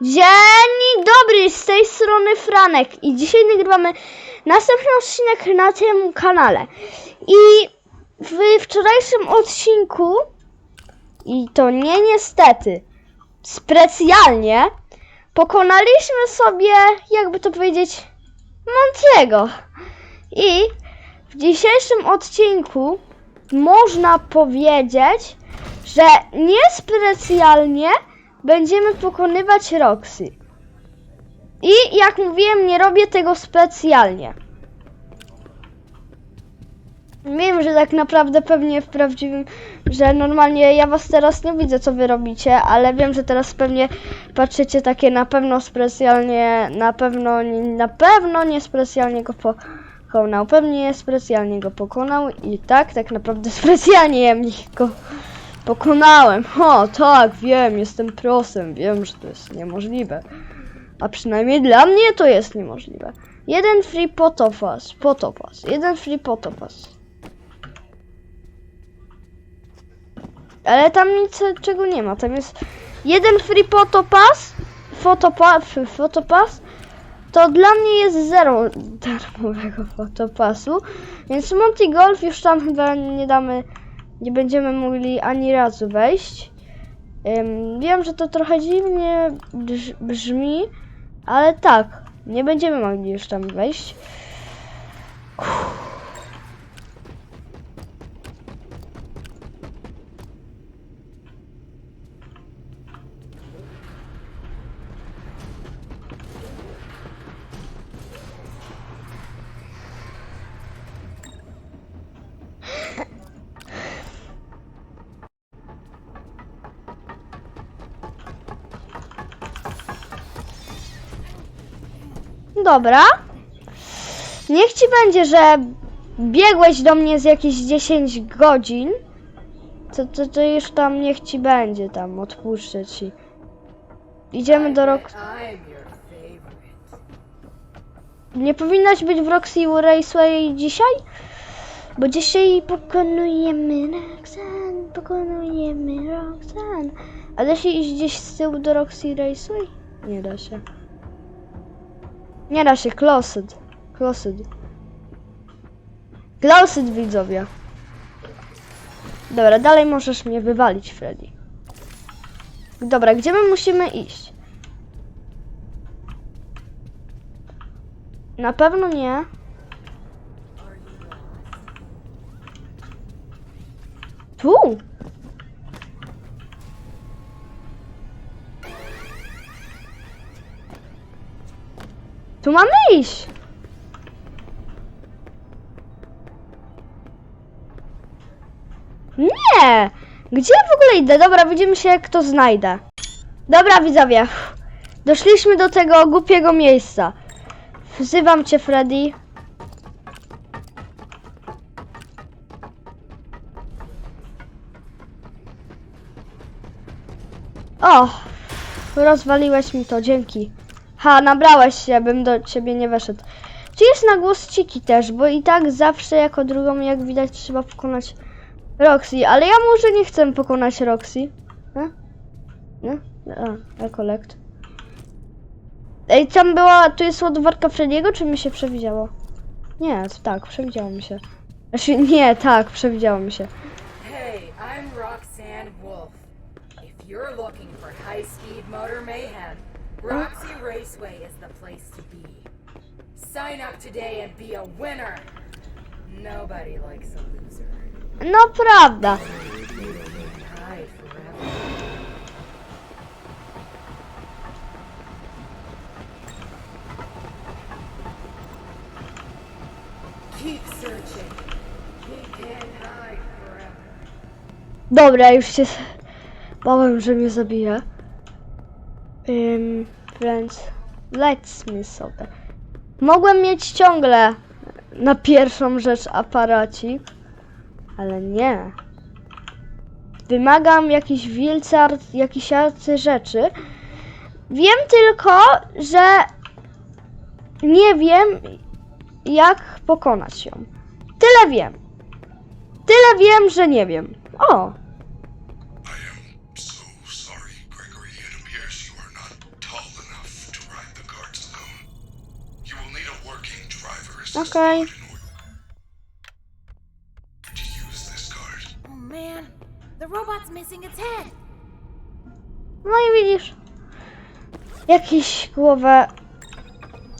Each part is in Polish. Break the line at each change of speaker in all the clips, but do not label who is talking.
Dzień dobry, z tej strony Franek i dzisiaj nagrywamy następny odcinek na tym kanale. I w wczorajszym odcinku, i to nie niestety, specjalnie, pokonaliśmy sobie, jakby to powiedzieć, Montiego. I w dzisiejszym odcinku można powiedzieć, że niespecjalnie będziemy pokonywać Roxy. I jak mówiłem, nie robię tego specjalnie. Wiem, że tak naprawdę pewnie w prawdziwym, że normalnie ja was teraz nie widzę, co wy robicie, ale wiem, że teraz pewnie patrzycie takie na pewno specjalnie, na pewno, na pewno nie specjalnie go pokonał, pewnie specjalnie go pokonał i tak, tak naprawdę specjalnie ja go pokonałem. O, tak, wiem, jestem prosem, wiem, że to jest niemożliwe. A przynajmniej dla mnie to jest niemożliwe. Jeden free potopas, potopas, jeden free potopas. Ale tam nic czego nie ma. Tam jest jeden free fotopass, fotopa, f- fotopass, to dla mnie jest zero darmowego fotopasu, więc Monty Golf już tam chyba nie damy, nie będziemy mogli ani razu wejść. Wiem, że to trochę dziwnie brz- brzmi, ale tak, nie będziemy mogli już tam wejść. Dobra. Niech ci będzie, że biegłeś do mnie z jakieś 10 godzin. To, to, to już tam niech ci będzie tam, odpuszczę ci. Idziemy do
favorite.
Nie powinnaś być w Roxy Raceway dzisiaj? Bo dzisiaj pokonujemy Roxanne, pokonujemy Roxanne. A da się iść gdzieś z tyłu do Roxy Raceway? Nie da się. Nie da się, closed. Closed. Closed widzowie. Dobra, dalej możesz mnie wywalić, Freddy. Dobra, gdzie my musimy iść? Na pewno nie. Tu. Tu mamy iść. Nie! Gdzie w ogóle idę? Dobra, widzimy się jak to znajdę. Dobra, widzowie. Doszliśmy do tego głupiego miejsca. Wzywam cię, Freddy. O! Rozwaliłeś mi to, dzięki. Ha, nabrałeś się, bym do ciebie nie weszedł. Czy jest na głos Ciki też, bo i tak zawsze jako drugą, jak widać, trzeba pokonać Roxy, ale ja może nie chcę pokonać Roxy. E? Nie? A, ja collect. Ej, tam była, tu jest ładowarka Frediego, czy mi się przewidziało? Nie, tak, przewidziało mi się. Znaczy, nie, tak, przewidziało mi się.
Hey, I'm Roxanne Wolf. If you're looking for high speed motor mayhem, Roxy Raceway is the place to be. Sign up today and be a winner. Nobody likes a loser.
No, prawda.
Hide forever. Keep searching. You can't hide forever.
Dobra, już się bałem, że mnie zabije. Um, więc lećmy sobie. Mogłem mieć ciągle na pierwszą rzecz aparacik, ale nie. Wymagam jakichś wielce, art- jakichś arcy rzeczy. Wiem tylko, że nie wiem, jak pokonać ją. Tyle wiem. Tyle wiem, że nie wiem. O!
Its head.
No i widzisz. Jakiś głowę...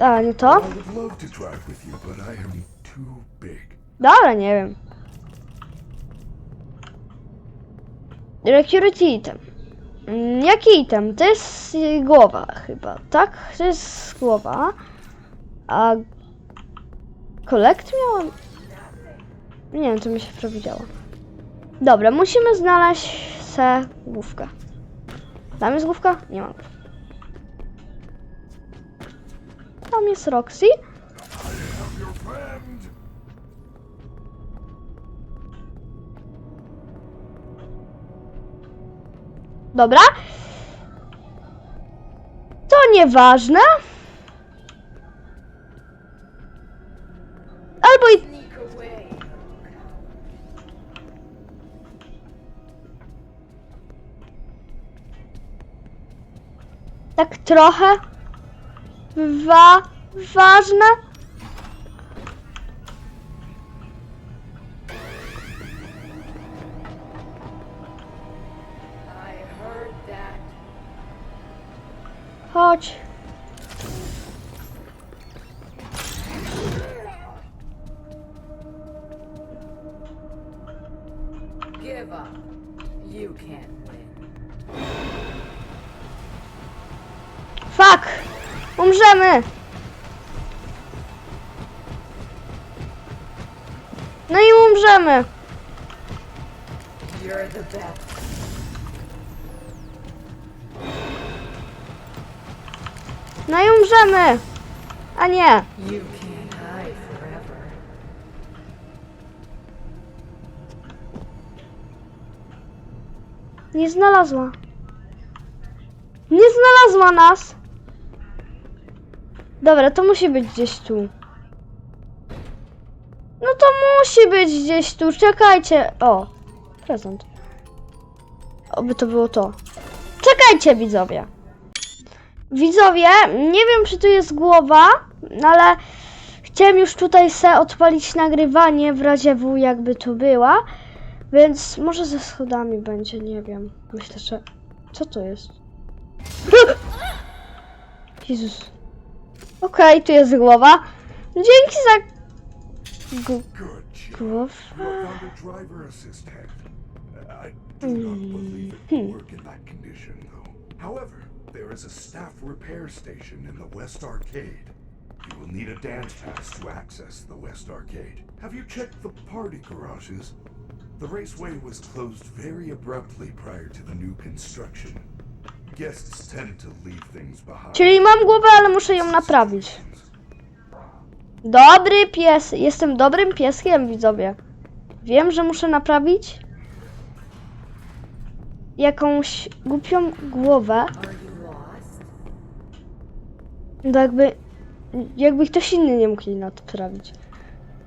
A, nie to?
I would love to drive with you, but I am too big.
Dobra, nie wiem. Recurity item. Mm, Jaki item? To jest głowa chyba, tak? To jest głowa. A... Kolekt miałam? Nie wiem, to mi się przewidziało. Dobra, musimy znaleźć se główkę. Tam jest główka? Nie mam. Tam jest Roxy. Dobra. To nieważne. Tak trochę... Wa... Ważne. Umrzemy. No i umrzemy. No i umrzemy. A nie. Nie znalazła. Nie znalazła nas. Dobra, to musi być gdzieś tu. No to musi być gdzieś tu. Czekajcie. O, prezent. Oby to było to. Czekajcie, widzowie. Widzowie, nie wiem, czy tu jest głowa, ale chciałem już tutaj se odpalić nagrywanie w razie W, jakby tu była. Więc może ze schodami będzie, nie wiem. Myślę, że... Co to jest? Jezus. Okej, tu jest głowa. Dzięki za... G-
Good job. You have found a driver assistant. I do not mm-hmm. believe it will work in that condition, though. However, there is a staff repair station in the West Arcade. You will need a dance pass to access the West Arcade. Have you checked the party garages? The raceway was closed very abruptly prior to the new construction.
Czyli mam głowę, ale muszę ją naprawić. Dobry pies. Jestem dobrym pieskiem, widzowie. Wiem, że muszę naprawić jakąś głupią głowę. No jakby, jakby ktoś inny nie mógł jej naprawić.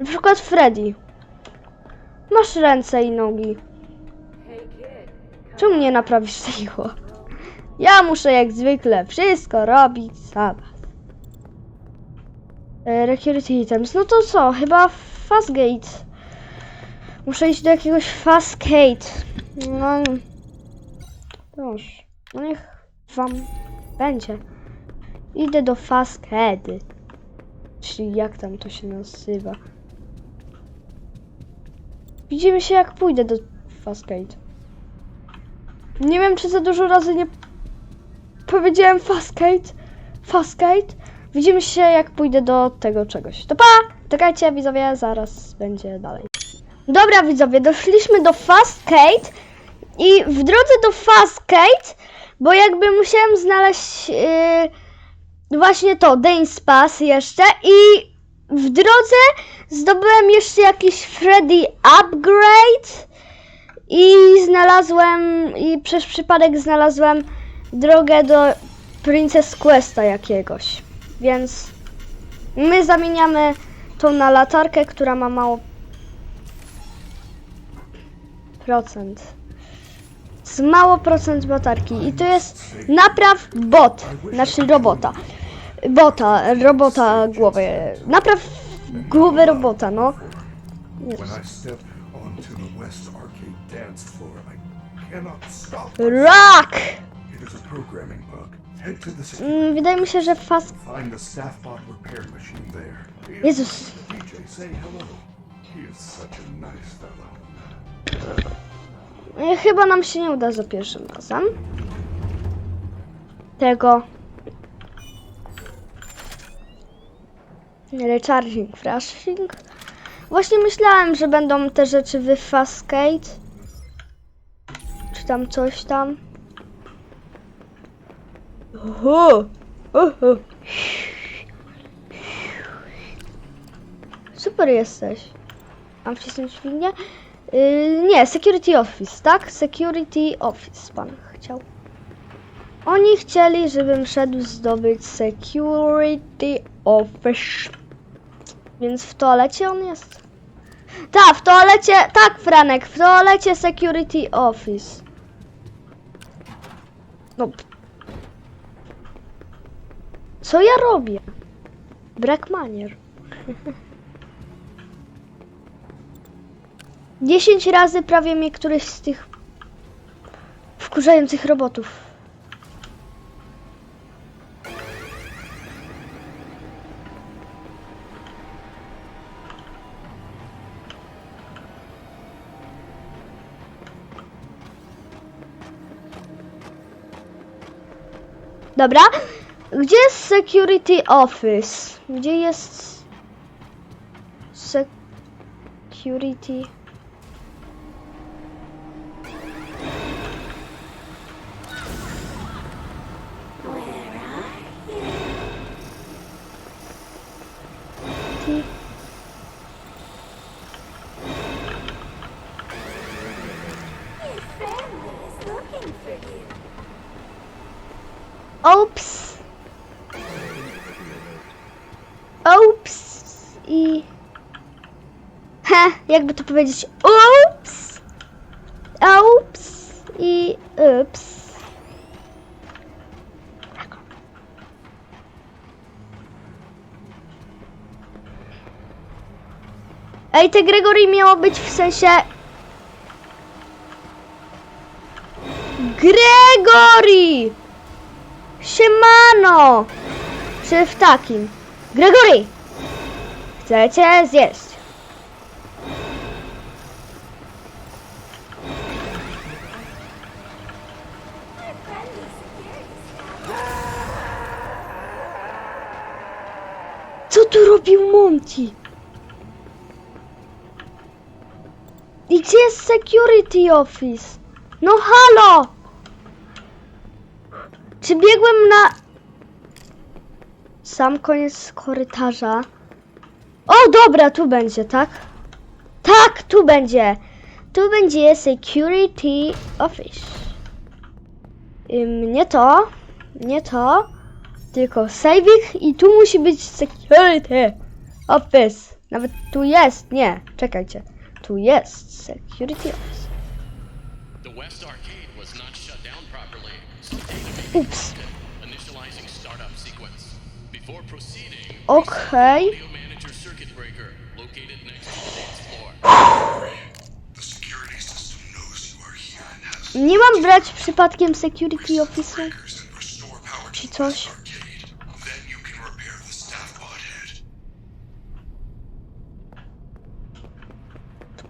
Na przykład Freddy. Masz ręce i nogi. Czemu nie naprawisz tego? Ja muszę jak zwykle wszystko robić sama. E, Recurity items. No to co? Chyba Fastgate. Muszę iść do jakiegoś Fastgate. No. Proszę. No niech wam będzie. Idę do Fastgate. Czyli jak tam to się nazywa. Widzimy się jak pójdę do Fastgate. Nie wiem, czy za dużo razy nie powiedziałem Fastgate. Fastgate. Widzimy się, jak pójdę do tego czegoś. To pa! Czekajcie, widzowie, zaraz będzie dalej. Dobra, widzowie, doszliśmy do Fastgate i w drodze do Fastgate, bo jakby musiałem znaleźć yy, właśnie to, Dance Pass jeszcze i w drodze zdobyłem jeszcze jakiś Freddy Upgrade i znalazłem, i przez przypadek znalazłem drogę do Princess Questa jakiegoś. Więc my zamieniamy tą na latarkę, która ma mało procent. Z mało procent latarki. I to jest napraw bot, znaczy robota. Bota, robota głowy. Napraw Głowę robota, no. Rock!
Programming bug. Head to the.
Mm, wydaje mi się, że fast...
Find the staffbot repair machine there.
Jezus.
DJ, say hello. He is such a nice fellow.
E, Chyba nam się nie uda za pierwszym razem. Tego. Recharging, flashing. Właśnie myślałem, że będą te rzeczy w Fastcade. Czy tam coś tam. Oho! Oho! Super jesteś. Mam wcisnąć dźwignię? Yy, nie, Security Office, tak? Security Office pan chciał. Oni chcieli, żebym szedł zdobyć Security Office. Więc w toalecie on jest. Tak, w toalecie, tak Franek, w toalecie Security Office. No. Co ja robię? Brak manier. 10 razy prawie mnie któryś z tych wkurzających robotów. Dobra, gdzie jest security office? Gdzie jest security jakby to powiedzieć. Oops. Oops. I... Ups. Ej, te Gregory miało być w sensie... Gregory! Siemano! Czy w takim? Gregory! Chcecie zjeść? Monty? I gdzie jest security office? No halo! Czy biegłem na sam koniec korytarza? O, dobra, tu będzie, tak? Tak, tu będzie. Tu będzie security office. Ym, nie to, nie to, tylko saving i tu musi być security office. Nawet tu jest, nie, czekajcie. Tu jest security office.
The West Arcade was not shut down properly, so data
Ups.
initializing startup sequence. Before proceeding,
Okej.
audio manager circuit breaker located next to the dance floor.
The security system knows you are here and has
Nie mam brać przypadkiem security office'u
breakers and restore power
czy
to
coś.
arcade. Then you can repair the staffbot head.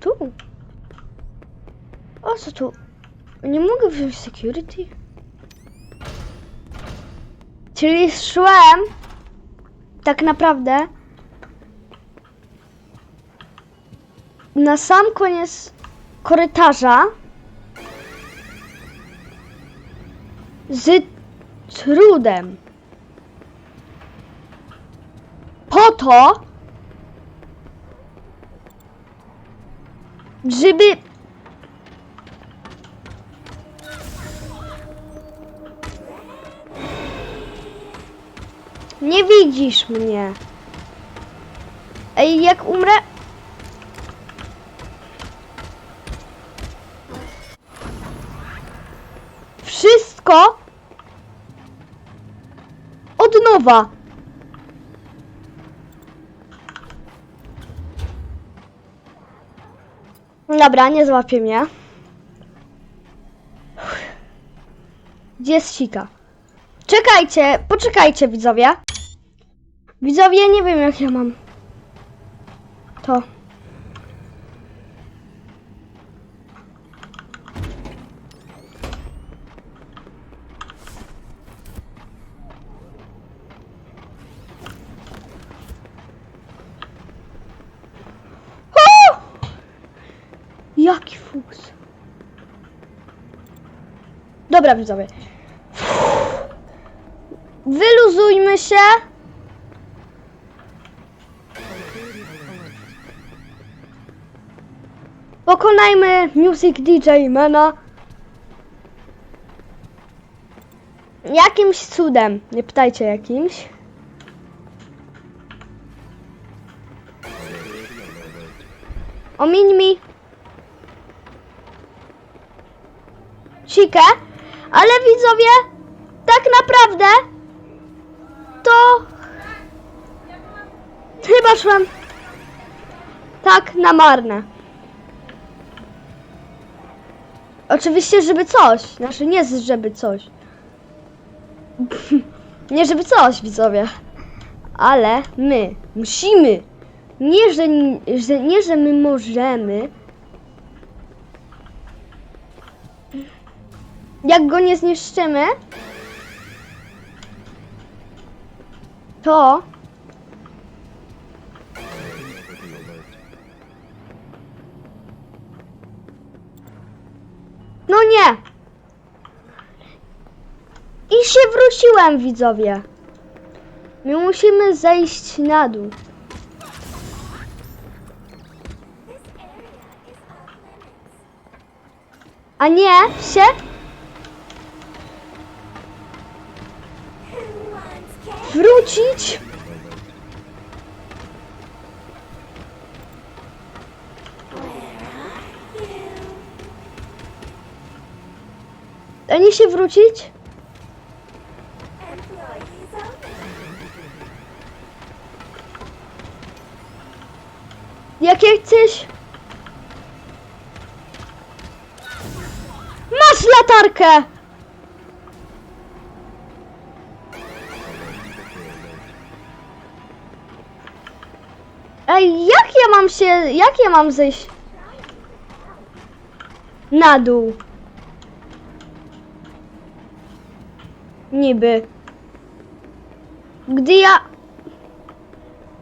Tu. O co tu? Nie mogę wziąć security? Czyli szłem tak naprawdę na sam koniec korytarza z trudem. Po to, żeby nie widzisz mnie. Ej, jak umrę. Wszystko od nowa. Dobra, nie złapie mnie. Gdzie jest sika? Czekajcie, poczekajcie widzowie. Widzowie, nie wiem jak ja mam. To. O! Fuks. Dobra widzowie. Wyluzujmy się. Pokonajmy Music DJ Mana. Jakimś cudem. Nie pytajcie jakimś. Omiń mi. Ale widzowie, tak naprawdę to chyba szłem tak na marne. Oczywiście, żeby coś. Znaczy nie, żeby coś. nie, żeby coś, widzowie. Ale my musimy. Nie, że, że, nie, że my możemy. Jak go nie zniszczymy, to No nie! I się wróciłem, widzowie. My musimy zejść na dół. A nie się wrócić. A nie się wrócić? Jak chcesz? Masz latarkę! Jak ja mam się, jak ja mam zejść na dół? Niby. Gdy ja...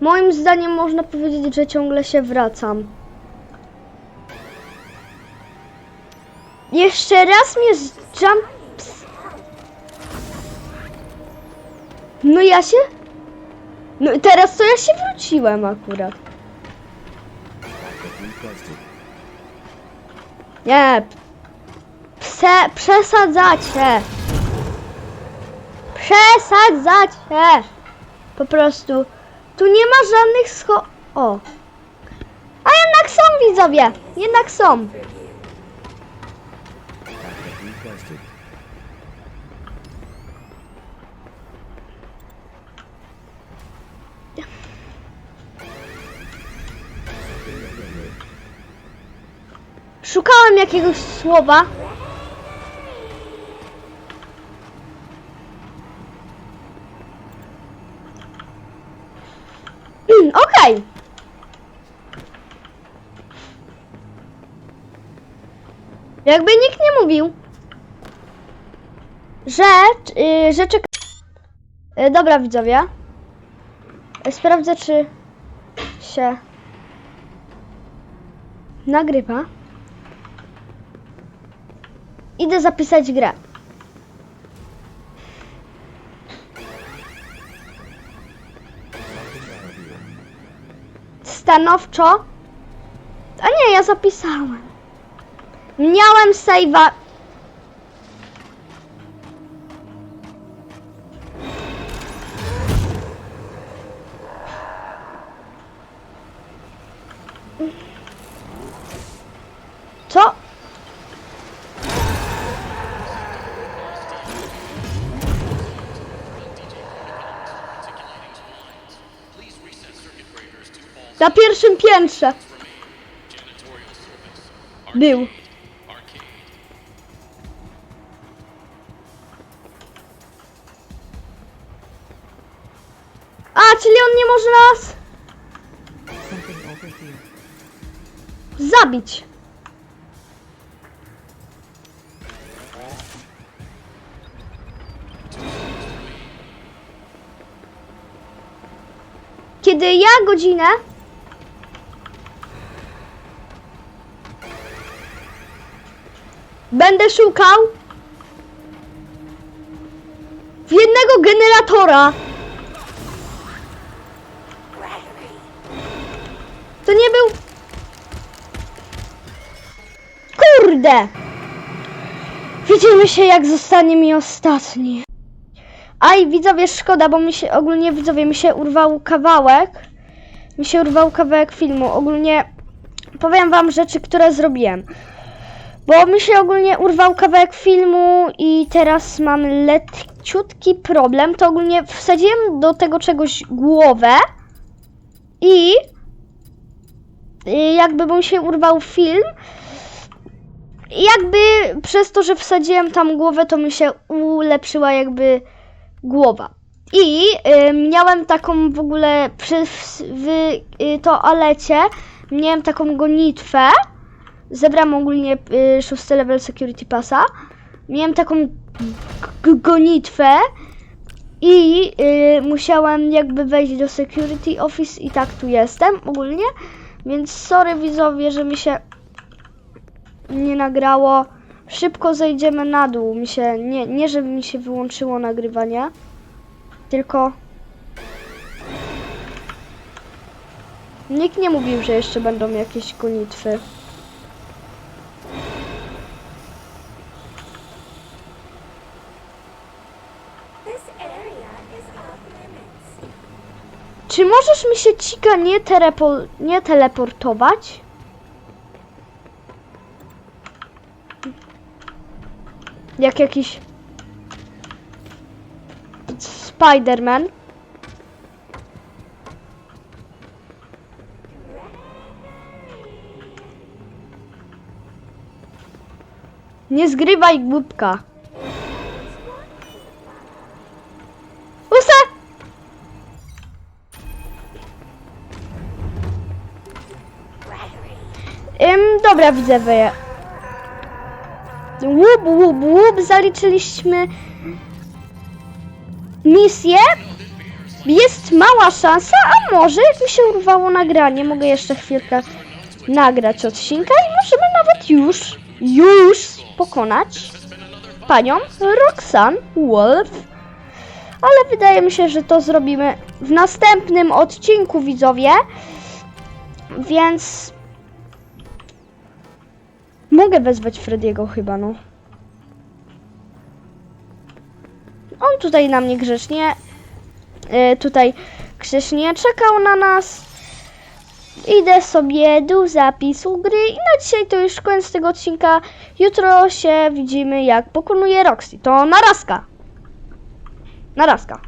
Moim zdaniem można powiedzieć, że ciągle się wracam. Jeszcze raz mnie z jump... No ja się... No teraz to ja się wróciłem akurat. Nie. Pse, przesadzacie. Przesadzacie. Po prostu. Tu nie ma żadnych scho... O. A jednak są widzowie. Jednak są. Szukałem jakiegoś słowa. Mm, Okej. Jakby nikt nie mówił, że, y, że czeka... Y, dobra widzowie. Sprawdzę czy się nagrywa. Idę zapisać grę. Stanowczo. A nie, ja zapisałem. Miałem save'a. Na pierwszym piętrze. Był. A, czyli on nie może nas zabić. Kiedy ja godzinę będę szukał w jednego generatora. To nie był. Kurde! Widzimy się, jak zostanie mi ostatni. Aj, widzowie, szkoda, bo mi się ogólnie, widzowie, mi się urwał kawałek. Mi się urwał kawałek filmu. Ogólnie powiem wam rzeczy, które zrobiłem. Bo mi się ogólnie urwał kawałek filmu i teraz mam leciutki problem. To ogólnie wsadziłem do tego czegoś głowę i y, jakby mu się urwał film. Jakby przez to, że wsadziłem tam głowę, to mi się ulepszyła jakby głowa. I y, miałem taką w ogóle przy, w, w y, toalecie, miałem taką gonitwę. Zebrałam ogólnie y, szósty level Security Passa. Miałem taką gonitwę i y, musiałem jakby wejść do Security Office i tak tu jestem ogólnie. Więc sorry widzowie, że mi się nie nagrało. Szybko zejdziemy na dół. Mi się nie, nie żeby mi się wyłączyło nagrywanie, tylko nikt nie mówił, że jeszcze będą jakieś gonitwy. Czy możesz mi się cika nie, telepo, nie teleportować? Jak jakiś Spiderman. Nie zgrywaj głupka. Dobra, widzę wy. Łup, łup, łup, zaliczyliśmy misję. Jest mała szansa, a może jak mi się urwało nagranie, mogę jeszcze chwilkę nagrać odcinka i możemy nawet już, już pokonać panią Roxanne Wolf. Ale wydaje mi się, że to zrobimy w następnym odcinku, widzowie. Więc Mogę wezwać Frediego chyba, no. On tutaj na mnie grzecznie, e, tutaj grzecznie czekał na nas. Idę sobie do zapisu gry i na dzisiaj to już koniec tego odcinka. Jutro się widzimy jak pokonuje Roxy. To narazka. Narazka.